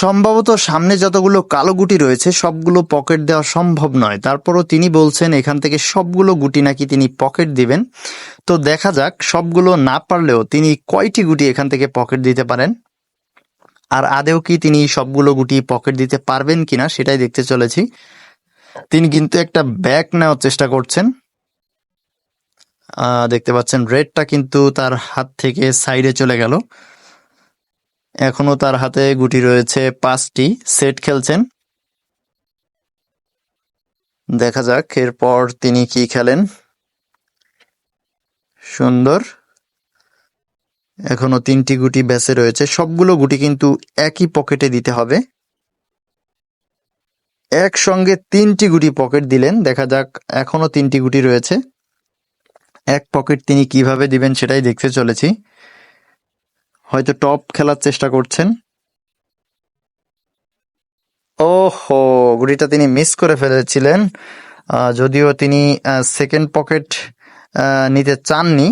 সম্ভবত সামনে যতগুলো কালো গুটি রয়েছে, সবগুলো পকেট দেওয়া সম্ভব নয়। তারপরও তিনি বলছেন, এখান থেকে সবগুলো গুটি নাকি তিনি পকেট দিবেন? তো দেখা যাক, সবগুলো না পারলেও তিনি কয়টি গুটি এখান থেকে পকেট দিতে পারেন? আর আদেও কি তিনি সবগুলো গুটি পকেট দিতে পারবেন কিনা সেটাই দেখতে চলেছি। তিনি কিন্তু একটা ব্যাগ নেওয়ার চেষ্টা করছেন। দেখতে পাচ্ছেন, রেডটা কিন্তু তার হাত থেকে সাইডে চলে গেল। এখনও তার হাতে গুটি রয়েছে পাঁচটি। সেট খেলছেন। দেখা যাক এরপর তিনি কি খেলেন। সুন্দর। এখনও তিনটি গুটি বেঁচে রয়েছে। সবগুলো গুটি কিন্তু একই পকেটে দিতে হবে। একসঙ্গে তিনটি গুটি পকেট দিলেন। দেখা যাক এখনও তিনটি গুটি রয়েছে। এক পকেট তিনি কীভাবে দিবেন সেটাই দেখতে চলেছি। হয়তো টপ খেলার চেষ্টা করছেন। ওহো, গুটিটা তিনি মিস করে ফেলেছিলেন। যদিও তিনি সেকেন্ড পকেট নিতে চাননি।